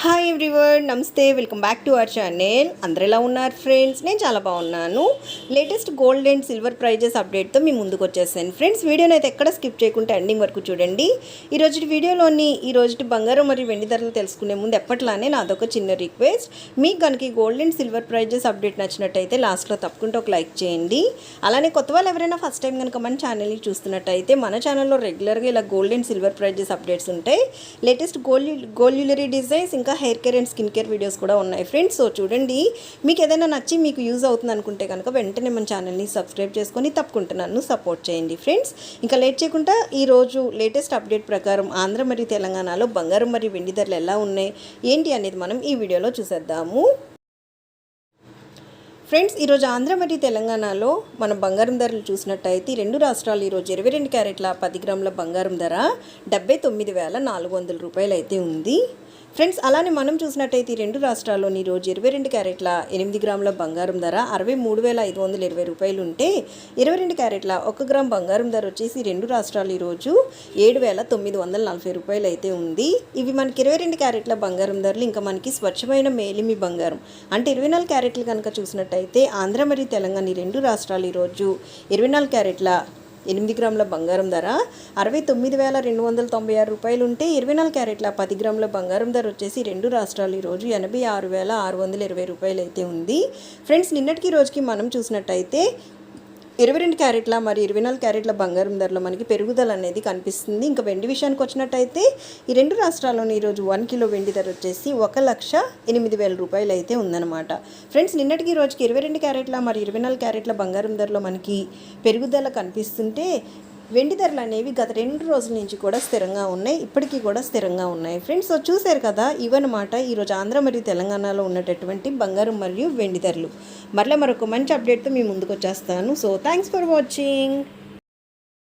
Hi everyone నమస్తే welcome back to our channel అందరు ఎలా ఉన్నారు ఫ్రెండ్స్ నేను చాలా బాగున్నాను. Latest gold and silver prices అప్డేట్తో మీ ముందుకు వచ్చేసాను. ఫ్రెండ్స్ వీడియోని అయితే ఎక్కడ స్కిప్ చేయకుండా ఎండింగ్ వరకు చూడండి. ఈ రోజు వీడియోలోని ఈ రోజు బంగారం మరియు వెండి ధరలు తెలుసుకునే ముందు ఎప్పట్లానే నాదొక చిన్న రిక్వెస్ట్ మీకు కనుక gold and silver prices update నచ్చినట్టయితే లాస్ట్లో తప్పకుండా ఒక లైక్ చేయండి. అలానే కొత్త వాళ్ళు ఎవరైనా ఫస్ట్ టైం కనుక మన ఛానల్ని చూస్తున్నట్టయితే మన ఛానల్లో రెగ్యులర్గా ఇలా gold and silver prices updates ఉంటాయి. Latest gold gold jewellery designs ఇంకా hair care and skin care videos కూడా ఉన్నాయి ఫ్రెండ్స్. సో చూడండి మీకు ఏదైనా నచ్చి మీకు యూజ్ అవుతుంది అనుకుంటే కనుక వెంటనే మన ఛానల్ని సబ్స్క్రైబ్ చేసుకొని తప్పుకుంటున్నాను సపోర్ట్ చేయండి ఫ్రెండ్స్. ఇంకా లేట్ చేయకుండా ఈరోజు లేటెస్ట్ అప్డేట్ ప్రకారం ఆంధ్ర మరియు తెలంగాణలో బంగారం మరియు వెండి ధరలు ఎలా ఉన్నాయి ఏంటి అనేది మనం ఈ వీడియోలో చూసేద్దాము. ఫ్రెండ్స్ ఈరోజు ఆంధ్ర మరియు తెలంగాణలో మనం బంగారం ధరలు చూసినట్టయితే రెండు రాష్ట్రాలు ఈరోజు ఇరవై రెండు క్యారెట్ల పది గ్రాముల బంగారం ధర డెబ్బై తొమ్మిది వేల నాలుగు వందల రూపాయలు అయితే ఉంది. ఫ్రెండ్స్ అలానే మనం చూసినట్టయితే ఈ రెండు రాష్ట్రాల్లోని ఈరోజు ఇరవై రెండు క్యారెట్ల ఎనిమిది గ్రాముల బంగారం ధర అరవై మూడు వేల ఐదు వందల ఇరవై రూపాయలు ఉంటే ఇరవై రెండు క్యారెట్ల ఒక గ్రామ్ బంగారం ధర వచ్చేసి రెండు రాష్ట్రాలు ఈరోజు ఏడు వేల తొమ్మిది వందల నలభై రూపాయలు అయితే ఉంది. ఇవి మనకి ఇరవై రెండు క్యారెట్ల బంగారం ధరలు ఇంకా మనకి స్వచ్ఛమైన మేలిమి బంగారం. అంటే ఇరవై నాలుగు క్యారెట్లు కనుక చూసినట్టయితే ఆంధ్ర మరియు తెలంగాణ ఈ రెండు రాష్ట్రాలు ఈరోజు ఇరవై నాలుగు క్యారెట్ల ఎనిమిది గ్రాముల బంగారం ధర అరవై తొమ్మిది వేల రెండు వందల తొంభై ఆరు రూపాయలు ఉంటే ఇరవై నాలుగు క్యారెట్ల పది గ్రాముల బంగారం ధర వచ్చేసి రెండు రాష్ట్రాలు ఈరోజు ఎనభై ఆరు వేల ఆరు వందల ఇరవై రూపాయలు అయితే ఉంది. ఫ్రెండ్స్ నిన్నటికి రోజుకి మనం చూసినట్టయితే ఇరవై రెండు క్యారెట్ల మరి ఇరవై నాలుగు క్యారెట్ల బంగారం ధరలో మనకి పెరుగుదల అనేది కనిపిస్తుంది. ఇంకా వెండి విషయానికి వచ్చినట్టయితే ఈ రెండు రాష్ట్రాల్లోని ఈరోజు వన్ కిలో వెండి ధర వచ్చేసి ఒక లక్ష ఎనిమిది వేల రూపాయలు అయితే ఉందన్నమాట. ఫ్రెండ్స్ నిన్నటికి ఈ రోజుకి ఇరవై రెండు క్యారెట్ల మరి ఇరవై నాలుగు క్యారెట్ల బంగారం ధరలో మనకి పెరుగుదల కనిపిస్తుంటే వెండి ధరలు అనేవి గత రెండు రోజుల నుంచి కూడా స్థిరంగా ఉన్నాయి. ఇప్పటికీ కూడా స్థిరంగా ఉన్నాయి ఫ్రెండ్స్. సో చూశారు కదా ఇవన్నమాట ఈరోజు ఆంధ్ర మరియు తెలంగాణలో ఉన్నటువంటి బంగారం మరియు వెండి ధరలు. మరలా మరొక మంచి అప్డేట్తో మీ ముందుకు వచ్చేస్తాను. So thanks for watching